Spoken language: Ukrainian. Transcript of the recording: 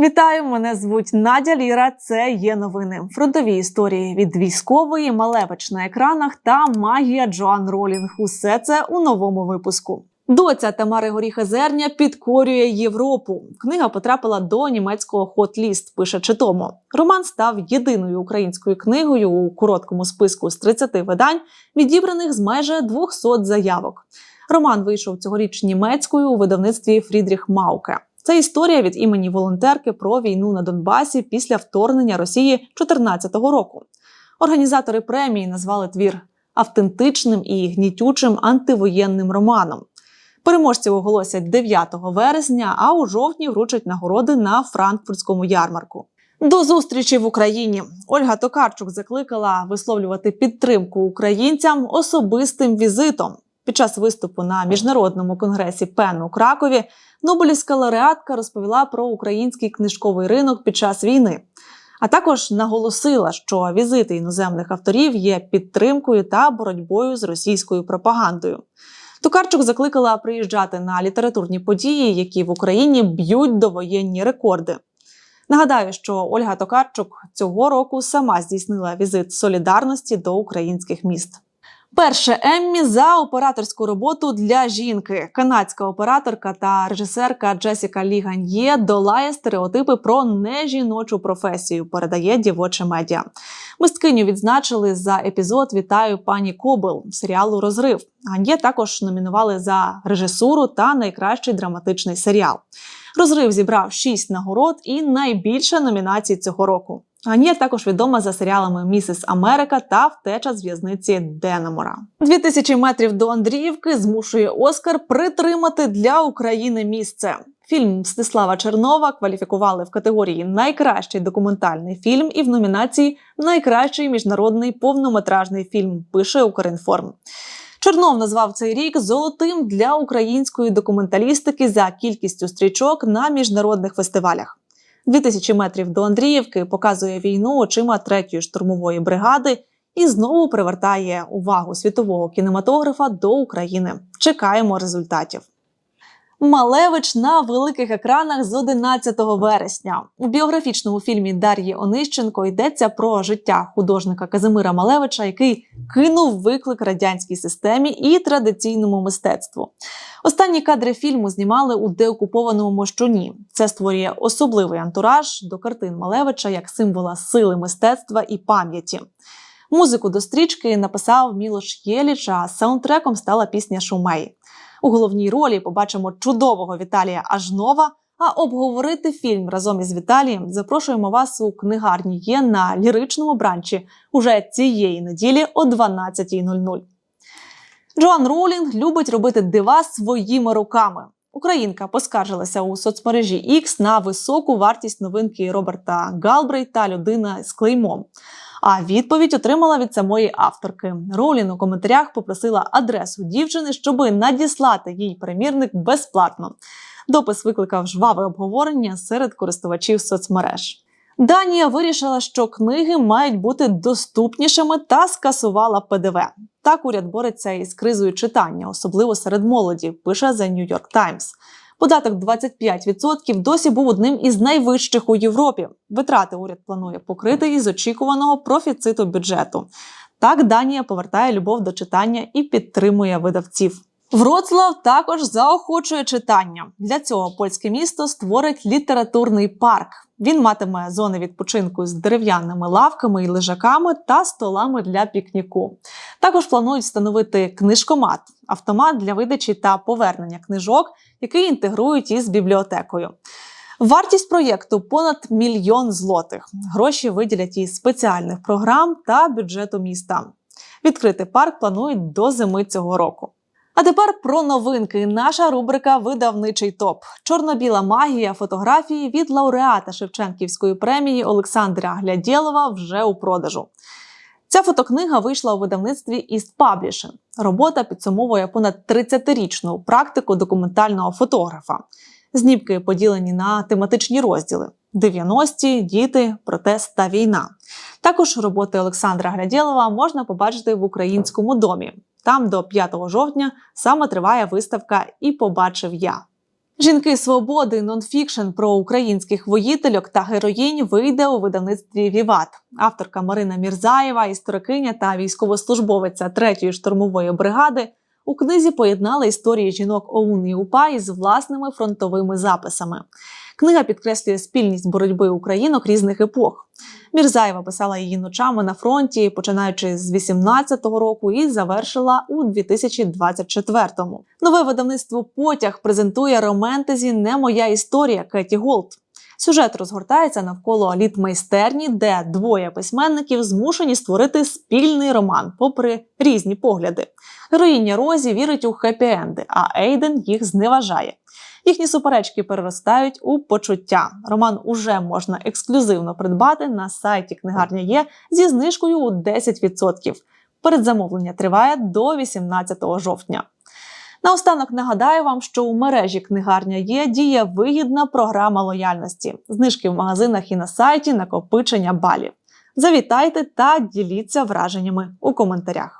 Вітаю, мене звуть Надя Ліра. Це є новини. Фронтові історії від військової, малевич на екранах та магія Джоан Ролінг. Усе це у новому випуску. Доця Тамари Горіха Зерня підкорює Європу. Книга потрапила до німецького хот-ліст, пише Читомо. Роман став єдиною українською книгою у короткому списку з 30 видань, відібраних з майже 200 заявок. Роман вийшов цьогоріч німецькою у видавництві Фрідріх Мауке. Це історія від імені волонтерки про війну на Донбасі після вторгнення Росії 2014 року. Організатори премії назвали твір автентичним і гнітючим антивоєнним романом. Переможців оголосять 9 вересня, а у жовтні вручать нагороди на франкфуртському ярмарку. До зустрічі в Україні Ольга Токарчук закликала висловлювати підтримку українцям особистим візитом. Під час виступу на міжнародному конгресі ПЕН у Кракові Нобелівська лауреатка розповіла про український книжковий ринок під час війни, а також наголосила, що візити іноземних авторів є підтримкою та боротьбою з російською пропагандою. Токарчук закликала приїжджати на літературні події, які в Україні б'ють довоєнні рекорди. Нагадаю, що Ольга Токарчук цього року сама здійснила візит солідарності до українських міст. Перше Еммі за операторську роботу для жінки. Канадська операторка та режисерка Джесіка Ліганьє долає стереотипи про нежіночу професію. Передає дівоче медіа. Мисткиню відзначили за епізод Вітаю пані Кобел серіалу Розрив. Ганьє також номінували за режисуру та найкращий драматичний серіал. Розрив зібрав шість нагород і найбільше номінацій цього року. Ганія також відома за серіалами Місіс Америка та Втеча з в'язниці Денемора. Дві тисячі метрів до Андріївки змушує Оскар притримати для України місце. Фільм Мстислава Чернова кваліфікували в категорії Найкращий документальний фільм і в номінації Найкращий міжнародний повнометражний фільм. Пише Укрінформ. Чорнов назвав цей рік золотим для української документалістики за кількістю стрічок на міжнародних фестивалях. 2000 метрів до Андріївки показує війну очима третьої штурмової бригади і знову привертає увагу світового кінематографа до України. Чекаємо результатів. Малевич на великих екранах з 11 вересня. У біографічному фільмі Дар'ї Онищенко йдеться про життя художника Казимира Малевича, який кинув виклик радянській системі і традиційному мистецтву. Останні кадри фільму знімали у деокупованому Мощуні. Це створює особливий антураж до картин Малевича як символа сили мистецтва і пам'яті. Музику до стрічки написав Мілош Єліч, а саундтреком стала пісня Шумей. У головній ролі побачимо чудового Віталія Ажнова. А обговорити фільм разом із Віталієм запрошуємо вас у книгарні є на ліричному бранчі уже цієї неділі о 12.00. Джоан Роулінг любить робити дива своїми руками. Українка поскаржилася у соцмережі X на високу вартість новинки Роберта Галбрейта Людина з клеймом. А відповідь отримала від самої авторки. Роулін у коментарях попросила адресу дівчини, щоби надіслати їй примірник безплатно. Допис викликав жваве обговорення серед користувачів соцмереж. Данія вирішила, що книги мають бути доступнішими та скасувала ПДВ. Так уряд бореться із кризою читання, особливо серед молоді. Пише The New York Times. Податок 25% досі був одним із найвищих у Європі. Витрати уряд планує покрити із очікуваного профіциту бюджету. Так Данія повертає любов до читання і підтримує видавців. Вроцлав також заохочує читання. Для цього польське місто створить літературний парк. Він матиме зони відпочинку з дерев'яними лавками і лежаками та столами для пікніку. Також планують встановити книжкомат, автомат для видачі та повернення книжок, який інтегрують із бібліотекою. Вартість проєкту понад мільйон злотих. Гроші виділять із спеціальних програм та бюджету міста. Відкрити парк планують до зими цього року. А тепер про новинки. Наша рубрика Видавничий топ. Чорно-біла магія фотографії від лауреата Шевченківської премії Олександра Глядєлова вже у продажу. Ця фотокнига вийшла у видавництві East Publishing. Робота підсумовує понад 30-річну практику документального фотографа. Знімки поділені на тематичні розділи: 90-ті, діти, протест та війна. Також роботи Олександра Глядєлова можна побачити в українському домі. Там до 5 жовтня саме триває виставка І побачив я. Жінки свободи нонфікшн про українських воїтельок та героїнь вийде у видавництві Віват. Авторка Марина Мірзаєва, історикиня та військовослужбовиця 3-ї штурмової бригади у книзі поєднали історії жінок ОУН і УПА із власними фронтовими записами. Книга підкреслює спільність боротьби українок різних епох. Мірзаєва писала її ночами на фронті, починаючи з 18-го року, і завершила у 2024-му. Нове видавництво Потяг презентує романтезі Не моя історія Кеті Голд. Сюжет розгортається навколо літмайстерні, де двоє письменників змушені створити спільний роман, попри різні погляди. Героїня Розі вірить у хеппі-енди, а Ейден їх зневажає. Їхні суперечки переростають у почуття. Роман уже можна ексклюзивно придбати на сайті книгарня є зі знижкою у 10%. Передзамовлення триває до 18 жовтня. Наостанок нагадаю вам, що у мережі книгарня є діє вигідна програма лояльності, знижки в магазинах і на сайті накопичення балів. Завітайте та діліться враженнями у коментарях.